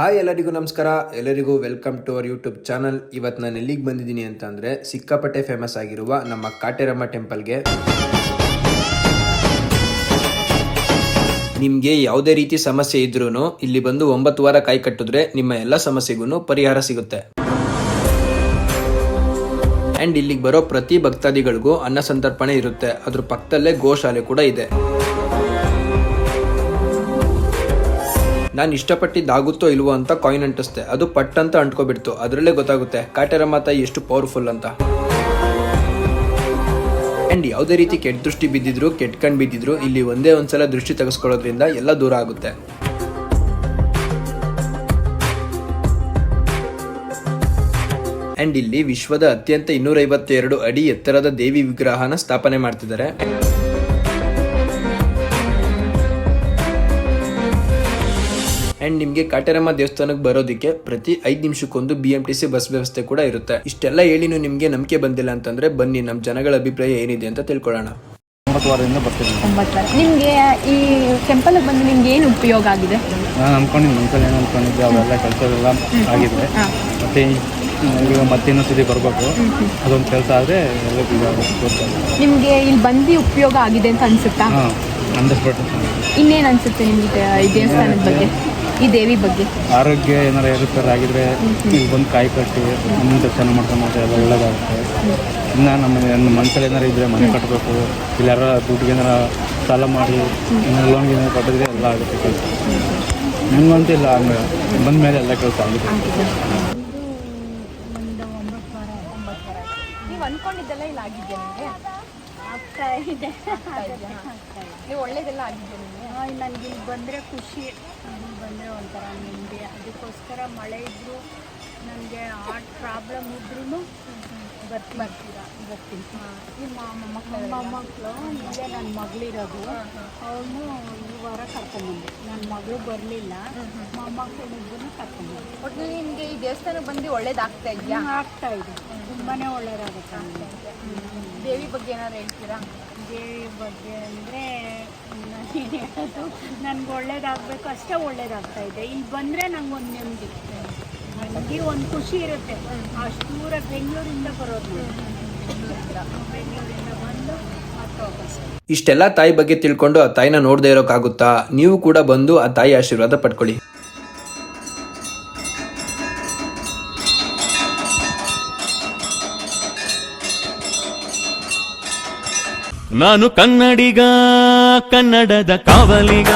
Hi ಎಲ್ಲರಿಗೂ ನಮಸ್ಕಾರ. ಎಲ್ಲರಿಗೂ welcome to our YouTube channel ಇವತ್ತು ನಾನು ಎಲ್ಲಿಗೆ ಬಂದಿದ್ದೀನಿ ಅಂತಂದರೆ ಸಿಕ್ಕಾಪಟ್ಟೆ ಫೇಮಸ್ ಆಗಿರುವ ನಮ್ಮ ಕಾಟೇರಮ್ಮ ಟೆಂಪಲ್ಗೆ ನಿಮಗೆ ಯಾವುದೇ ರೀತಿ ಸಮಸ್ಯೆ ಇದ್ರೂ ಇಲ್ಲಿ ಬಂದು ಒಂಬತ್ತು ವಾರ ಕೈ ಕಟ್ಟಿದ್ರೆ ನಿಮ್ಮ ಎಲ್ಲ ಸಮಸ್ಯೆಗೂ ಪರಿಹಾರ ಸಿಗುತ್ತೆ. ಆ್ಯಂಡ್ ಇಲ್ಲಿಗೆ ಬರೋ ಪ್ರತಿ ಭಕ್ತಾದಿಗಳಿಗೂ ಅನ್ನ ಸಂತರ್ಪಣೆ ಇರುತ್ತೆ. ಅದ್ರ ಪಕ್ಕದಲ್ಲೇ ಗೋಶಾಲೆ ಕೂಡ ಇದೆ. ನಾನು ಇಷ್ಟಪಟ್ಟಿದ್ದಾಗುತ್ತೋ ಇಲ್ವೋ ಅಂತ ಕಾಯಿನ್ ಅಂಟಿಸ್ತೆ ಅದು ಪಟ್ ಅಂತ ಅಂಟ್ಕೊಬಿಡ್ತು. ಅದರಲ್ಲೇ ಗೊತ್ತಾಗುತ್ತೆ ಕಾಟೇರಮ್ಮ ತಾಯಿ ಎಷ್ಟು ಪವರ್ಫುಲ್ ಅಂತ. ಆ್ಯಂಡ್ ಯಾವುದೇ ರೀತಿ ಕೆಟ್ಟ ದೃಷ್ಟಿ ಬಿದ್ದಿದ್ರು ಕೆಟ್ಕೊಂಡು ಬಿದ್ದಿದ್ರು, ಇಲ್ಲಿ ಒಂದೇ ಒಂದ್ಸಲ ದೃಷ್ಟಿ ತೆಗೆಸ್ಕೊಳ್ಳೋದ್ರಿಂದ ಎಲ್ಲ ದೂರ ಆಗುತ್ತೆ. ಆ್ಯಂಡ್ ಇಲ್ಲಿ ವಿಶ್ವದ ಅತ್ಯಂತ ಇನ್ನೂರೈವತ್ತೆರಡು ಅಡಿ ಎತ್ತರದ ದೇವಿ ವಿಗ್ರಹನ ಸ್ಥಾಪನೆ ಮಾಡ್ತಿದ್ದಾರೆ. ಅಂಡ್ ನಿಮಗೆ ಕಾಟೇರಮ್ಮ ದೇವಸ್ಥಾನಕ್ಕೆ ಬರೋದಕ್ಕೆ ಪ್ರತಿ ಐದು ನಿಮಿಷಕ್ಕೊಂದು B M T C bus ವ್ಯವಸ್ಥೆ ಕೂಡ ಇರುತ್ತೆ. ಇಷ್ಟೆಲ್ಲ ಹೇಳಿನೂ ನಿಮಗೆ ನಂಬಿಕೆ ಬಂದಿಲ್ಲ ಅಂತಂದ್ರೆ ಬನ್ನಿ ನಮ್ಮ ಜನಗಳ ಅಭಿಪ್ರಾಯ ಏನಿದೆ ಅಂತ ತಿಳ್ಕೊಳ್ಳೋಣ. ಒಂಬತ್ತು ವಾರದಿಂದ ಬರ್ತಿದ್ದೀನಿ ಒಂಬತ್ತು ನಿಮಗೆ ಈ ಟೆಂಪಲ್ಗೆ ಬಂದು ನಿಮ್ಗೆ ಏನು ಉಪಯೋಗ ಆಗಿದೆ? ನಾನು ಅನ್ಕೊಂಡಿದ್ದು ಮನ್ಸಲ್ಲಿ ಏನು ಅನ್ಕೊಂಡಿದ್ದೆ ಅವೆಲ್ಲ ಕೆಲಸಗಳೆಲ್ಲ ಆಗಿದೆ. ಮತ್ತು ಈಗ ಮತ್ತೆ ಇನ್ನೊಂದ್ಸತಿ ಬರಬೇಕು. ಅದೊಂದು ಕೆಲಸ ಆದರೆ ನಿಮಗೆ ಇಲ್ಲಿ ಬಂದು ಉಪಯೋಗ ಆಗಿದೆ ಅಂತ ಅನ್ಸುತ್ತಾ? ಹಾಂ ಹಂಡ್ರೆಡ್ ಪರ್ಸೆಂಟ್ ಇನ್ನೇನು ಅನ್ಸುತ್ತೆ ನಿಮಗೆ ಈ ದೇವಸ್ಥಾನದ ಬಗ್ಗೆ? ಈ ದೇವಿ ಬಗ್ಗೆ? ಆರೋಗ್ಯ ಏನಾರ ಏರುಪೇರು ಆಗಿದ್ರೆ ಇಲ್ಲಿ ಬಂದು ಕಾಯಿ ಕಟ್ಟಿ ಮುಂದೆ ದರ್ಶನ ಮಾಡ್ಕೊಂಡು ಹೋದ್ರೆ ಎಲ್ಲ ಒಳ್ಳೇದಾಗುತ್ತೆ. ಇನ್ನು ನಮ್ಮ ಮನಸ್ಸಲ್ಲಿ ಏನಾರು ಇದ್ದರೆ ಮನೆ ಕಟ್ಟಬೇಕು ಇಲ್ಲ ಯಾರ ದುಡ್ಡಿಗೆ ಏನಾರ ಸಾಲ ಮಾಡಿ ಏನಾರು ಲೋನ್ಗೆ ಏನಾರು ಕಟ್ಟಿದ್ರೆ ಎಲ್ಲ ಆಗುತ್ತೆ ಕೆಲಸ. ನನಗಂತೂ ಇಲ್ಲ ಬಂದ ಮೇಲೆ ಎಲ್ಲ ಕೆಲಸ ಆಗಿದೆ. ಅನ್ಕೊಂಡಿದ್ದೆಲ್ಲ ಇಲ್ಲಿ ಆಗಿದೆ ನಿಮಗೆ ಆಗ್ತಾ ಇದೆ. ನೀವು ಒಳ್ಳೇದೆಲ್ಲ ಆಗಿದೆಯಾ ನಿಮಗೆ ನನಗೆ ಇಲ್ಲಿ ಬಂದರೆ ಖುಷಿ. ಇಲ್ಲಿ ಬಂದರೆ ಒಂಥರ ನೆಮ್ಮದಿ. ಅದಕ್ಕೋಸ್ಕರ ಮಳೆ ಇದ್ದರೂ ನನಗೆ ಆ ಪ್ರಾಬ್ಲಮ್ ಇದ್ರೂ ಬರ್ತೀನಿ. ಬರ್ತೀರಾ? ಬರ್ತೀನಿ. ನಿಮ್ಮ ಮೊಮ್ಮಕ್ಕಳು ನನ್ನ ಮಗಳಿರೋದು. ಅವನು ಈ ವಾರ ಕರ್ಕೊಂಬಂದೆ. ನನ್ನ ಮಗಳು ಬರಲಿಲ್ಲ. ಮೊಮ್ಮಕ್ಕಳಿಬ್ಬರು ಕರ್ಕೊಂಬಂದೆ. ಒಟ್ಟು ನಿಮಗೆ ಈ ದೇವಸ್ಥಾನಕ್ಕೆ ಬಂದು ಒಳ್ಳೇದಾಗ್ತಾ ಇದೆಯಾ? ಆಗ್ತಾ ಇದೆ. ತುಂಬಾ ಒಳ್ಳೇದಾಗುತ್ತೆ ನನಗೆ. ದೇವಿ ಬಗ್ಗೆ ಏನಾದ್ರು ಹೇಳ್ತೀರಾ? ದೇವಿ ಬಗ್ಗೆ ಅಂದರೆ ಹೇಳೋದು ನನಗೆ ಒಳ್ಳೇದಾಗಬೇಕು ಅಷ್ಟೇ ಒಳ್ಳೇದಾಗ್ತಾ ಇದೆ. ಇಲ್ಲಿ ಬಂದರೆ ನಂಗೆ ಒಂದು ನೆಮ್ಮದಿ. ನನಗೆ ಒಂದು ಖುಷಿ ಇರುತ್ತೆ. ಅಷ್ಟು ದೂರ ಬೆಂಗಳೂರಿಂದ ಬರೋದು ಬೆಂಗಳೂರಿಂದ ಬಂದು ಮತ್ತೆ ವಾಪಸ್ ಇಷ್ಟೆಲ್ಲ ತಾಯಿ ಬಗ್ಗೆ ತಿಳ್ಕೊಂಡು ಆ ತಾಯಿನ ನೋಡದೇ ಇರೋಕ್ಕಾಗುತ್ತಾ? ನೀವು ಕೂಡ ಬಂದು ಆ ತಾಯಿ ಆಶೀರ್ವಾದ ಪಡ್ಕೊಳ್ಳಿ. ನಾನು ಕನ್ನಡಿಗ ಕನ್ನಡದ ಕಾವಲಿಗ.